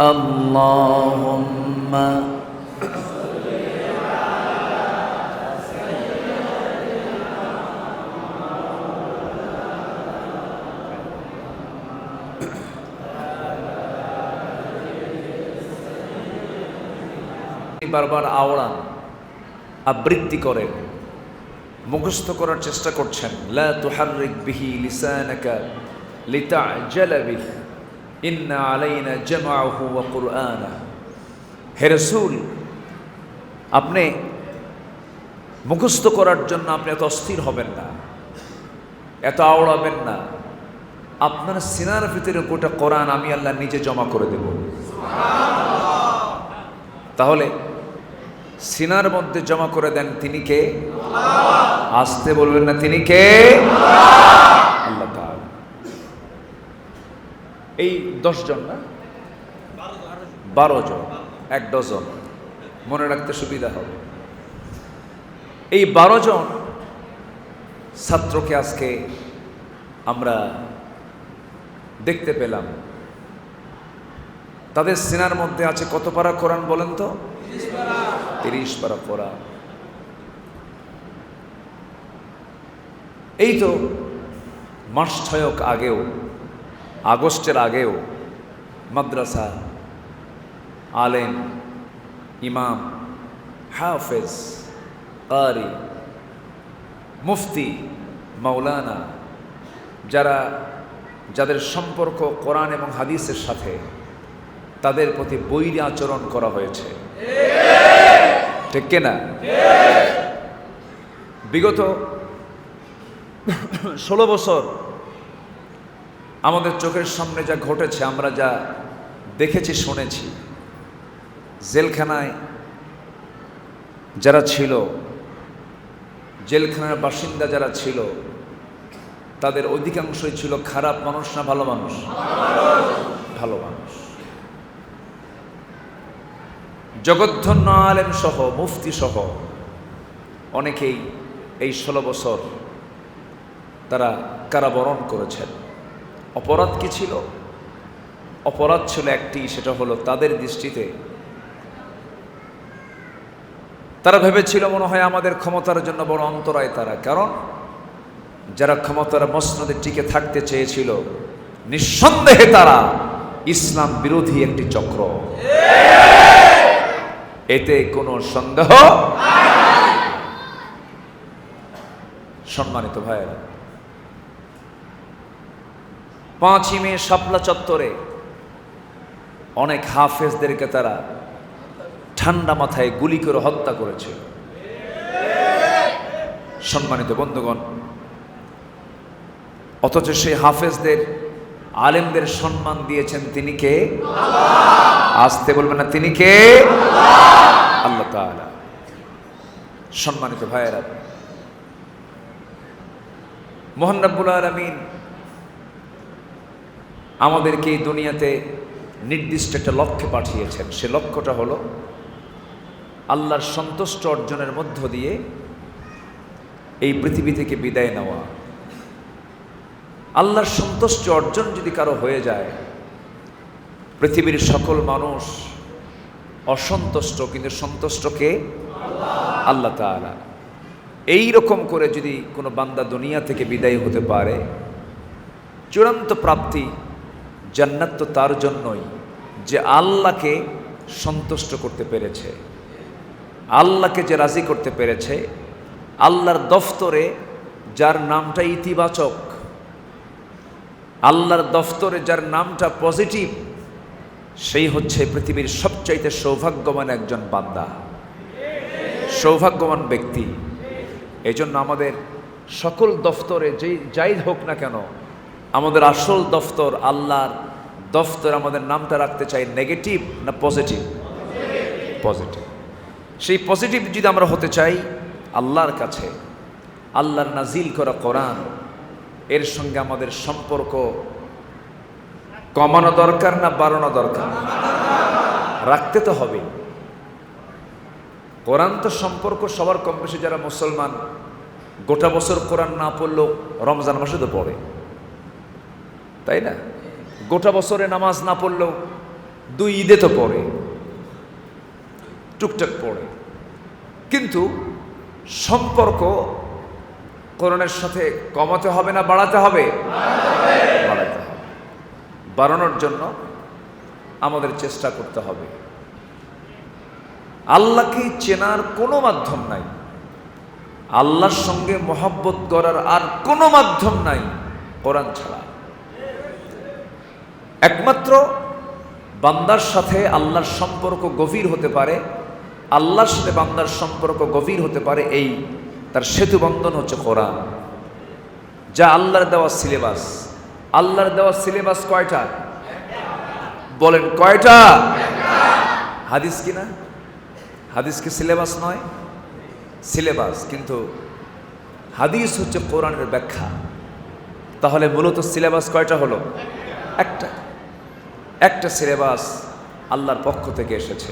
اللهم বারবার আওড়ান আবৃত্তি করেন মুখস্থ করার চেষ্টা করছেন লা তুহাররিক বিহি লিসানাকা বিহি ইন্না আলাইনা জামআহু ওয়া কুরআনা হে রাসূল, আপনি মুখস্থ করার জন্য আপনি এত অস্থির হবেন না, এত আওড়াবেন না। আপনার সিনার ভিতরে গোটা কোরআন আমি আল্লাহ নিজে জমা করে দেব। তাহলে সিনার মধ্যে জমা করে দেন তিনি কে? আসতে বলবেন না, তিনি কে আল্লাহ তাআলা। এই দশ জন না? বারো জন, এক ডজন। মনে রাখতে সুবিধা হবে। এই বারো জন ছাত্রকে আজকে আমরা দেখতে পেলাম। তাদের সিনার মধ্যে আছে কত পারা কোরআন বলেন তো? তিরিশ পারা কোরআন। এই তো মাস ছয়ক আগেও আগস্টের আগেও মাদ্রাসা, আলেম, ইমাম, হাফেজ, কারি, মুফতি, মাওলানা যারা, যাদের সম্পর্ক কোরআন এবং হাদিসের সাথে তাদের প্রতি বৈরী আচরণ করা হয়েছে। ঠিক কিনা? বিগত ষোলো বছর আমাদের চোখের সামনে যা ঘটেছে, আমরা যা দেখেছি, শুনেছি। জেলখানায় যারা ছিল, জেলখানার বাসিন্দা যারা ছিল, তাদের অধিকাংশই ছিল খারাপ মানুষ না ভালো মানুষ? ভালো মানুষ। জগদ্ধন্য আলেম সহ, মুফতি সহ অনেকেই এই ষোলো বছর তারা কারাবরণ করেছেন। অপরাধ কি ছিল? অপরাধ ছিল একটি, সেটা হলো তাদের দৃষ্টিতে। তারা ভেবেছিল মনে হয় আমাদের ক্ষমতার জন্য বড় অন্তরায় তারা। কারণ যারা ক্ষমতার মসনদে টিকে থাকতে চেয়েছিল, নিঃসন্দেহে তারা ইসলাম বিরোধী একটি চক্র। এতে কোনো সন্দেহ সম্মানিত ভাইয়েরা পাঁচই মে শাপলা চত্বরে অনেক হাফেজদেরকে তারা ঠান্ডা মাথায় গুলি করে হত্যা করেছে। সম্মানিত বন্ধুগণ, অথচ সেই হাফেজদের আলেমদের সম্মান দিয়েছেন তিনি কে? আসতে বলবেন না, তিনি কে? আল্লাহ। সম্মানিত ভাইয়েরা, মোহন রব্বুল আলমিন আমাদেরকে এই দুনিয়াতে নির্দিষ্ট একটা লক্ষ্যে পাঠিয়েছেন। সে লক্ষ্যটা হলো আল্লাহর সন্তুষ্ট অর্জনের মধ্য দিয়ে এই পৃথিবী থেকে বিদায় নেওয়া। আল্লাহর সন্তুষ্ট অর্জন যদি কারও হয়ে যায়, পৃথিবীর সকল মানুষ অসন্তুষ্ট, কিন্তু সন্তুষ্টকে আল্লাহ তাআলা। এই রকম করে যদি কোনো বান্দা দুনিয়া থেকে বিদায় হতে পারে, চূড়ান্ত প্রাপ্তি জান্নাত তো তার জন্যই যে আল্লাহকে সন্তুষ্ট করতে পেরেছে, আল্লাহকে যে রাজি করতে পেরেছে, আল্লাহর দফতরে যার নামটা ইতিবাচক, আল্লাহর দফতরে যার নামটা পজিটিভ, সেই হচ্ছে পৃথিবীর সবচাইতে সৌভাগ্যবান একজন বান্দা, সৌভাগ্যবান ব্যক্তি। এই জন্য আমাদের সকল দফতরে যেই যাই হোক না কেন আমাদের আসল দফতর আল্লাহর দফতর, আমাদের নামটা রাখতে চাই নেগেটিভ না পজিটিভ? পজিটিভ। সেই পজিটিভ যদি আমরা হতে চাই, আল্লাহর কাছে, আল্লাহর নাজিল করা কোরআন, এর সঙ্গে আমাদের সম্পর্ক কমানো দরকার না বাড়ানো দরকার? রাখতে তো হবে। কোরআন তো সম্পর্ক সবার কম বেশি, যারা মুসলমান, গোটা বছর কোরআন না পড়লেও রমজান মাসে তো পড়ে। তাই না? গোটা বছরে নামাজ না পড়লেও দুই ঈদে তো পড়ে, টুকটাক পড়ে। কিন্তু সম্পর্ক কোরআনের সাথে কমাতে হবে না বাড়াতে হবে? বাড়াতে হবে। বাড়ানোর জন্য আমাদের চেষ্টা করতে হবে। আল্লাহকে চেনার কোনো মাধ্যম নাই। আল্লাহর সঙ্গে মহব্বত করার আর কোনো মাধ্যম নাই কোরআন ছাড়া। একমাত্র বান্দার সাথে আল্লাহর সম্পর্ক গভীর হতে পারে, আল্লাহর সাথে বান্দার সম্পর্ক গভীর হতে পারে এই তার সেতু বন্ধন হচ্ছে কোরআন। যা আল্লাহর দেওয়া সিলেবাস। আল্লাহর দেওয়া সিলেবাস কয়টা? বলেন কয়টা? হাদিস কি না? হাদিস কি সিলেবাস নয়? সিলেবাস, কিন্তু হাদিস হচ্ছে কোরআনের ব্যাখ্যা। তাহলে মূলত সিলেবাস কয়টা হলো? একটা। একটা সিলেবাস আল্লাহর পক্ষ থেকে এসেছে।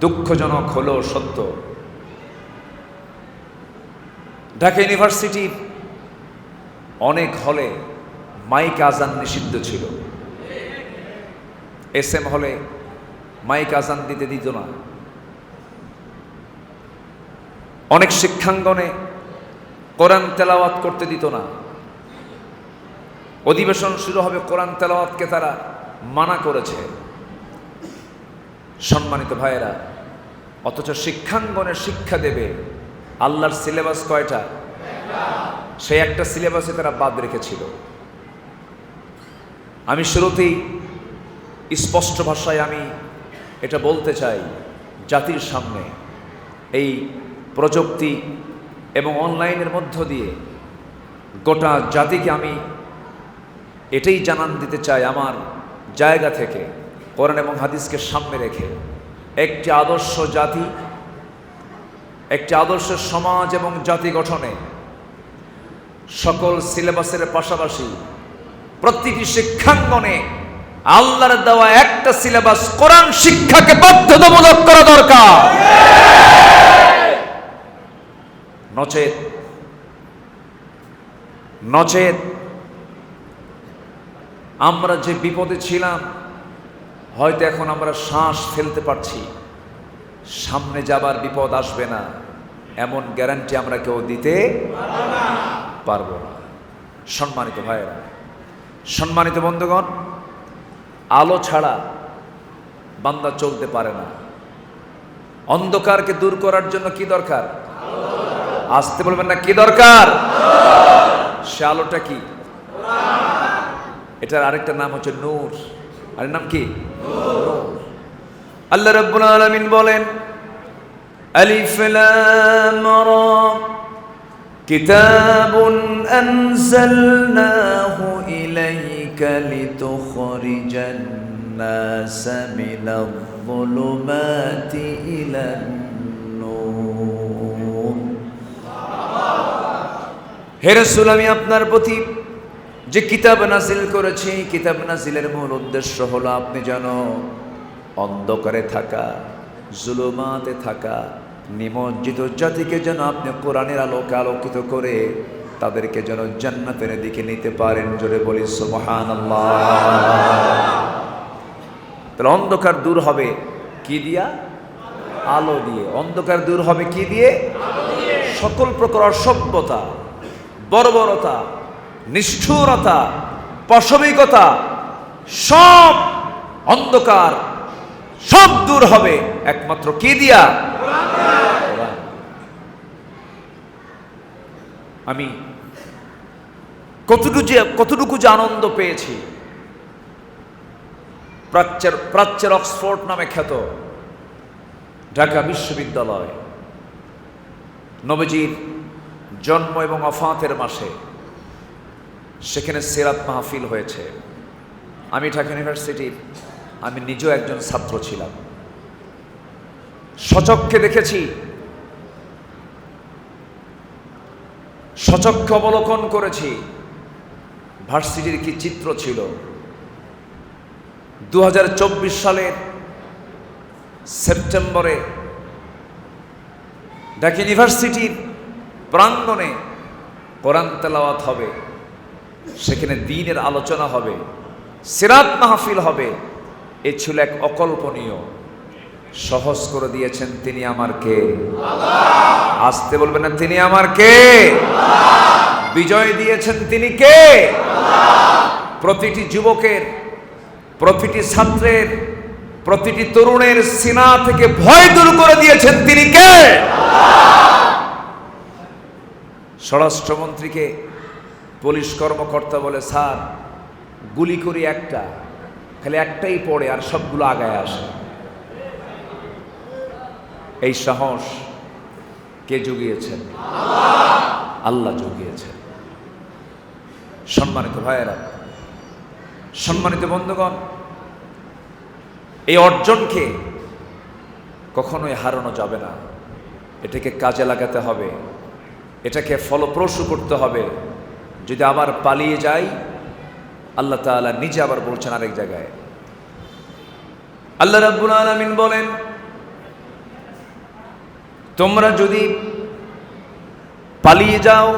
দুঃখজনক হলো সত্য। ঢাকা ইউনিভার্সিটি অনেক হলে মাইক আজান নিষিদ্ধ ছিল। এস এম হলে মাইক আজান দিতে দিত না। অনেক শিক্ষাঙ্গনে কোরআন তেলাওয়াত করতে দিত না। অধিবেশন শুরু হবে কোরআন তেলাওয়াতকে তারা মানা করেছে। সম্মানিত ভাইয়েরা, অথচ শিক্ষাঙ্গনে শিক্ষা দেবে। আল্লাহর সিলেবাস কয়টা? সেই একটা সিলেবাসে তারা বাদ রেখেছিল। আমি শুরুতেই স্পষ্ট ভাষায় আমি এটা বলতে চাই, জাতির সামনে। এই প্রযুক্তি এবং অনলাইনের মধ্য দিয়ে গোটা জাতিকে আমি এটাই জানান দিতে চাই আমার জায়গা থেকে কোরআন এবং হাদিসকে সামনে রেখে একটি আদর্শ জাতি, একটি আদর্শ সমাজ এবং জাতি গঠনে সকল সিলেবাসের পাশাপাশি প্রতিটি শিক্ষাঙ্গনে আল্লাহর দেওয়া একটা সিলেবাস কোরআন শিক্ষাকে বাধ্যতামূলক করা দরকার। নচেত নচেত আমরা যে বিপদে ছিলাম, হয়তো এখন আমরা শ্বাস ফেলতে পারছি। সামনে যাবার বিপদ আসবে না। এমন গ্যারান্টি আমরা কেউ দিতে পারব না। সম্মানিত ভাইয়েরা, সম্মানিত বন্ধুগণ, আলো ছাড়া বান্দা চলতে পারে না। অন্ধকারকে দূর করার জন্য কি দরকার? আসতে বলবেন না, কি দরকার? সে আলোটা কি? এটার আরেকটা নাম হচ্ছে নূর আরের নাম কি আল্লাহ রাব্বুল আলামিন বলেন আলিফ লাম রা كتاب أنزلناه إليك لتخرج الناس من الظلمات إلى النور হে রাসূল আমি আপনার প্রতি যে কিতাব নাজিল করেছি কিতাব নাজিলের মূল উদ্দেশ্য হলো আপনি যেন অন্ধকারে থাকা জুলুমাতে থাকা নিমজ্জিত জাতিকে যেন আপনি কোরআনের আলোকে আলোকিত করে তাদেরকে যেন জান্নাতের দিকে নিতে পারেন। জোরে বলি সুবহানাল্লাহ। তাহলে অন্ধকার দূর হবে কি দিয়া? আলো দিয়ে। অন্ধকার দূর হবে কি দিয়ে? সকল প্রকার অসভ্যতা বর্বরতা নিষ্ঠুরতা, পাশবিকতা, সব অন্ধকার, সব দূর হবে। একমাত্র কি দিয়া? আমি কতটুকু যে কতটুকু যে আনন্দ পেয়েছি। প্রাচ্যের প্রাচ্যের অক্সফোর্ড নামে খ্যাত ঢাকা বিশ্ববিদ্যালয়। নবজির জন্ম এবং অফাতের মাসে সেখানে সেরাত মাহফিল হয়েছে। আমি ঢাকা ইউনিভার্সিটির আমি নিজেও একজন ছাত্র ছিলাম। সচক্ষে দেখেছি, সচক্ষে অবলোকন করেছি, ভার্সিটির কি চিত্র ছিল। দু হাজার চব্বিশ সালের সেপ্টেম্বরে ঢাকা ইউনিভার্সিটির প্রাঙ্গণে কোরআন তেলাওয়াত হবে। সেখানে দিনের আলোচনা হবে, সিরাত মাহফিল হবে। এ ছিল এক অকল্পনীয়। সহজ করে দিয়েছেন তিনি আমার কে? আসতে বলবেন না, তিনি আমার কে? বিজয় দিয়েছেন তিনি কে? প্রতিটি যুবকের, প্রতিটি ছাত্রের, প্রতিটি তরুণের সিনা থেকে ভয় দূর করে দিয়েছেন তিনি কে? স্বরাষ্ট্রমন্ত্রীকে পুলিশ কর্মকর্তা বলে, স্যার, গুলি করি একটা, খালি একটাই পড়ে আর সবগুলো আগায় আসে। এই সাহস কে জুগিয়েছেন? আল্লাহ জুগিয়েছেন। সম্মানিত ভাইয়েরা, সম্মানিত বন্ধুগণ, এই অর্জনকে কখনোই হারানো যাবে না। এটাকে কাজে লাগাতে হবে, এটাকে ফলপ্রসূ করতে হবে। যদি আবার পালিয়ে যাই, আল্লাহ তাআলা নিজে আবার বলছেন আরেক জায়গায়। আল্লাহ রাব্বুল আলামিন বলেন, তোমরা যদি পালিয়ে যাও,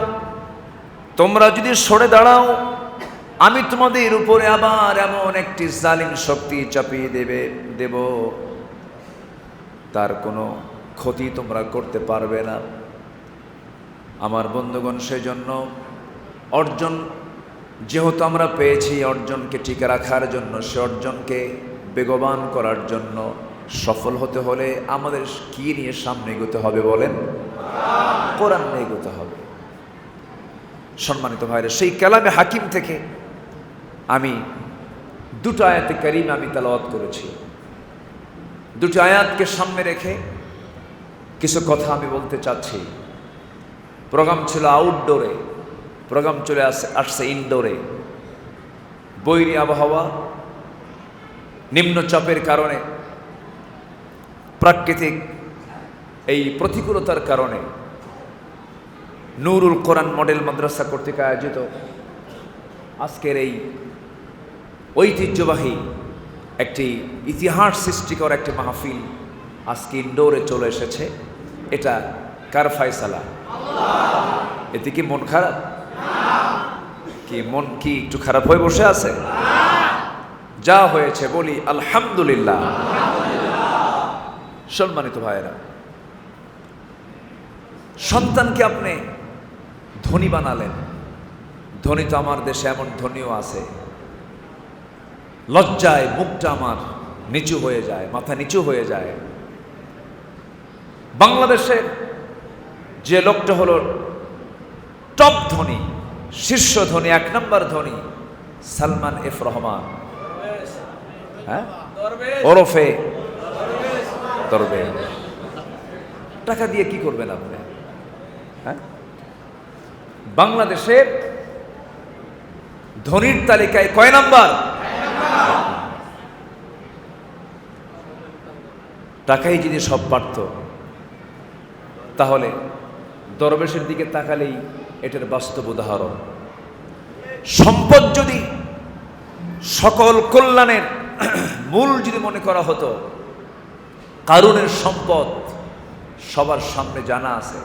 তোমরা যদি সরে দাঁড়াও, আমি তোমাদের উপরে আবার এমন একটি জালিম শক্তি চাপিয়ে দেবে, দেব। তার কোনো ক্ষতি তোমরা করতে পারবে না। আমার বন্ধুগণ, সেজন্য অর্জন যেহেতু আমরা পেয়েছি অর্জনকে টিকে রাখার জন্য, সে অর্জনকে বেগবান করার জন্য সফল হতে হলে আমাদের কি নিয়ে সামনে এগোতে হবে বলেন? কোরআন নিয়ে এগোতে হবে। সম্মানিত ভাইরা, সেই কালামে হাকিম থেকে আমি দুটো আয়াতে কারিম আমি তালাওয়াত করেছি। দুটো আয়াতকে সামনে রেখে কিছু কথা আমি বলতে চাচ্ছি। প্রোগ্রাম ছিল আউটডোরে। প্রোগ্রাম চলে আসে, আসছে ইনডোরে। বৈরী আবহাওয়া নিম্নচাপের কারণে, প্রাকৃতিক এই প্রতিকূলতার কারণে নুরুল কোরআন মডেল মাদ্রাসা কর্তৃক আয়োজিত আজকের এই ঐতিহ্যবাহী একটি ইতিহাস সৃষ্টিকর একটি মাহফিল আজকে ইন্ডোরে চলে এসেছে। এটা কার ফায়সালা? এতে কি মন খারাপ? কি, মন কি একটু খারাপ হয়ে বসে আছে? যা হয়েছে বলি, আলহামদুলিল্লাহ। সম্মানিত ভাইয়েরা, সন্তানকে আপনি ধনী বানালেন। ধনী তো আমার দেশে এমন ধনীও আছে। লজ্জায় মুখটা আমার নিচু হয়ে যায়, মাথা নিচু হয়ে যায়। বাংলাদেশে যে লোকটা হলো টপ ধনী শীর্ষ ধনী, এক নম্বর ধনী, সালমান এফ রহমান। হ্যাঁ? ওরফে তরবে টাকা দিয়ে কি করবেন আপনি? হ্যাঁ? বাংলাদেশের ধনীর তালিকায় কয় নাম্বার? টাকাই যদি সব পারত, তাহলে দরবেশের দিকে তাকালেই এটার বাস্তব উদাহরণ। সম্পদ যদি সকল কল্যাণের মূল যদি মনে করা হতো কারুনের সম্পদ সবার সামনে জানা আছে।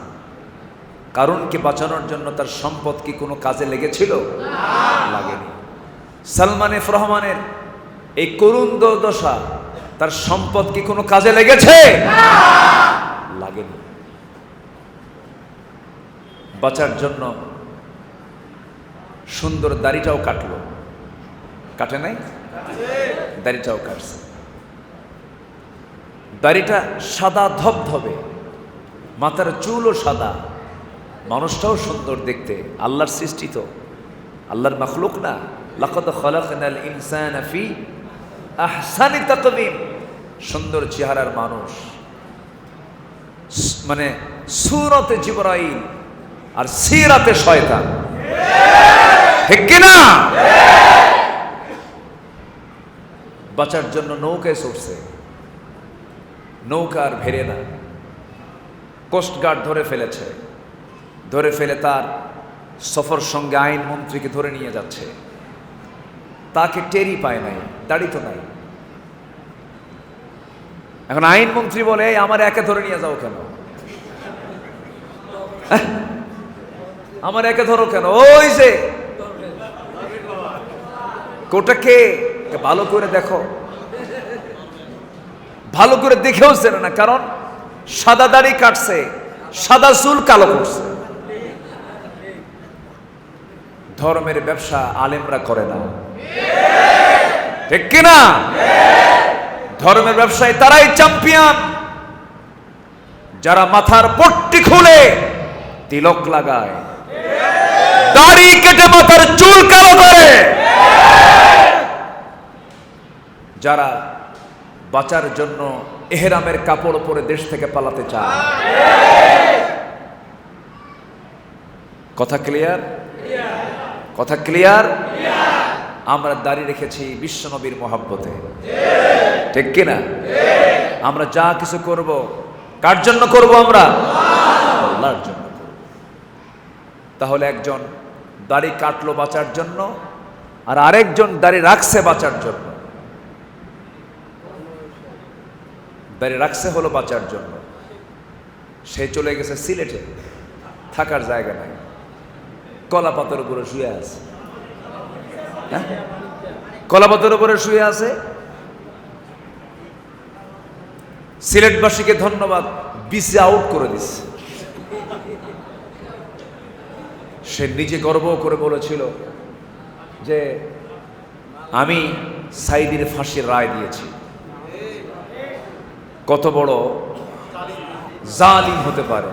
কারণকে বাঁচানোর জন্য তার সম্পদ কি কোনো কাজে লেগেছিল? লাগেনি। সালমান এফ রহমানের এই করুণ দশা তার সম্পদ কি কোনো কাজে লেগেছে? লাগেনি। বাঁচার জন্য সুন্দর দাড়িটাও কাটলো। কাটে নাই? দাড়িটাও কাটছে। দাড়িটা সাদা ধবধবে, মাথার চুলও সাদা, মানুষটাও সুন্দর দেখতে, আল্লাহর সৃষ্টি তো। আল্লাহর মখলুক না। ইনসানা ফি আহসানি তাকবীম সুন্দর চেহারার মানুষ। মানে সুরতে জিবরাইল আর সিরাতে শয়তান। ঠিক কিনা? বাঁচার জন্য নৌকায় চড়ছে। নৌকা আর ভেরে না। কোস্টগার্ড ধরে ফেলেছে। ধরে ফেলে তার সফর সঙ্গে আইন মন্ত্রীকে ধরে নিয়ে যাচ্ছে। তাকে টেরি পায় নাই, দাড়ি তো নাই। এখন আইন মন্ত্রী বলে আমার একে ধরে নিয়ে যাও কেন? আমার একে ধরো কেন? ওই যে। কোটা কে? কে ভালো করে দেখো। ভালো করে দেখেও চেনে না, কারণ সাদা দাড়ি কাটছে, সাদা চুল কালো করছে। ধর্মের ব্যবসা আলেমরা করে না। ঠিক কিনা? ধর্মের ব্যবসায় তারাই চ্যাম্পিয়ন যারা মাথার পট্টি খুলে, তিলক লাগায়। দাড়ি কেটে মাথার চুল কালো করে। যারা বাঁচার জন্য এহেরামের কাপড় পরে দেশ থেকে পালাতে চায়। কথা ক্লিয়ার কথা ক্লিয়ার আমরা দাঁড়িয়ে রেখেছি বিশ্বনবীর মহাব্বতে। ঠিক কিনা? আমরা যা কিছু করব, কার জন্য করব আমরা? আল্লাহর জন্য তাহলে একজন দাড়ি কাটলো বাঁচার জন্য, আর আরেকজন দাড়ি রাখছে বাঁচার জন্য। দাঁড়িয়ে রাখছে হলো বাঁচার জন্য। সে চলে গেছে সিলেটে, থাকার জায়গা নাই। কলা পাতার উপরে শুয়ে আছে। হ্যাঁ? কলা পাতার উপরে শুয়ে আছে। সিলেটবাসীকে ধন্যবাদ বিসি আউট করে দিচ্ছে সে নিজে গর্ব করে বলেছিল যে আমি সাইদির ফাঁসির রায় দিয়েছি। কত বড় জালিম হতে পারে,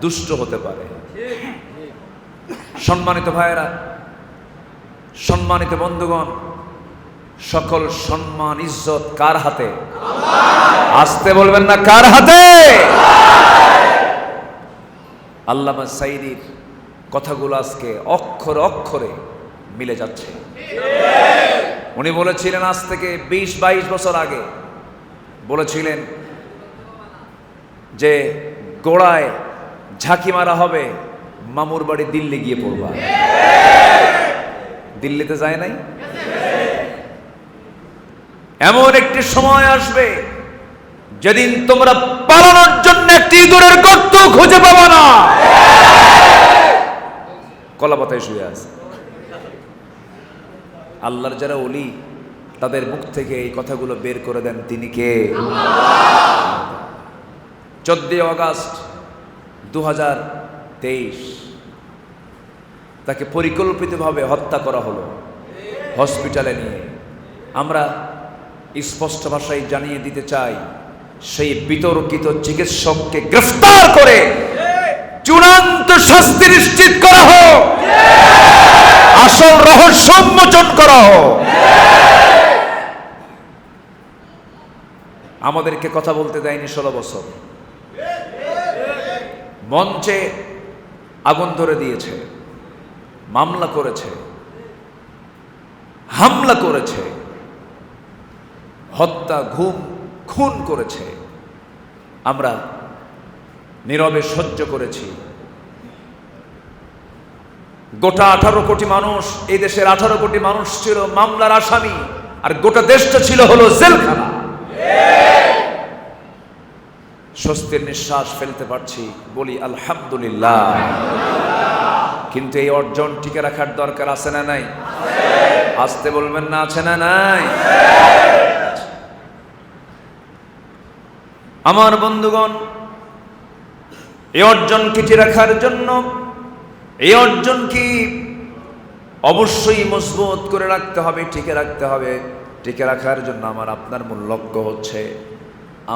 দুষ্ট হতে পারে। সম্মানিত ভাইয়েরা, সম্মানিত বন্ধুগণ, সকল সম্মান, ইজ্জত কার হাতে? আসতে বলবেন না কার হাতে? আল্লামা সাইদির কথাগুলো আজকে অক্ষরে অক্ষরে মিলে যাচ্ছে। উনি বলেছিলেন আজ থেকে বিশ বাইশ বছর আগে, বলেছিলেন যে গোড়ায় ঝাঁকি মারা হবে, মামুর বাড়ি দিল্লি গিয়ে পড়বা। দিল্লিতে যায় নাই? এমন একটি সময় আসবে যেদিন তোমরা পালানোর জন্য একটি ইঁদুরের গর্ত খুঁজে পাবা না। কলাপাতায় শুয়ে আছে। আল্লাহর যারা অলি তাদের মুখ থেকে এই কথাগুলো বের করে দেন, তিনি কে? চোদ্দই অগাস্ট দুহাজার তেইশ, তাকে পরিকল্পিতভাবে হত্যা করা হলো হসপিটালে নিয়ে। আমরা স্পষ্ট ভাষায় জানিয়ে দিতে চাই, সেই বিতর্কিত চিকিৎসককে গ্রেফতার করে চূড়ান্ত শাস্তি নিশ্চিত করা হোক। আসল রহস্য উন্মোচন করা হোক। আমাদেরকে কথা বলতে দেয়নি ষোলো বছর। মঞ্চে আগুন ধরে দিয়েছে, মামলা করেছে, হামলা করেছে, হত্যা, ঘুম, খুন করেছে। আমরা নীরবে সহ্য করেছি। গোটা আঠারো কোটি মানুষ, এই দেশের আঠারো কোটি মানুষ ছিল মামলার আসামি, আর গোটা দেশটা ছিল হলো জেলখানা। স্বস্তির নিঃশ্বাস ফেলতে পারছি, বলি আলহামদুলিল্লাহ। কিন্তু এই অর্জন টিকে রাখার দরকার আছে না নাই? আসতে বলবেন না, আছে না নাই? আমার বন্ধুগণ এই অর্জন টিকে রাখার জন্য, এই অর্জন কি অবশ্যই মজবুত করে রাখতে হবে, টিকে রাখতে হবে। টিকে রাখার জন্য আমার আপনার মূল লক্ষ্য হচ্ছে,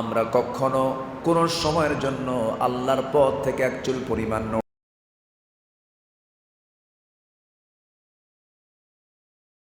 আমরা কখনো কোনো সময়ের জন্য আল্লাহর পথ থেকে একচুল পরিমাণ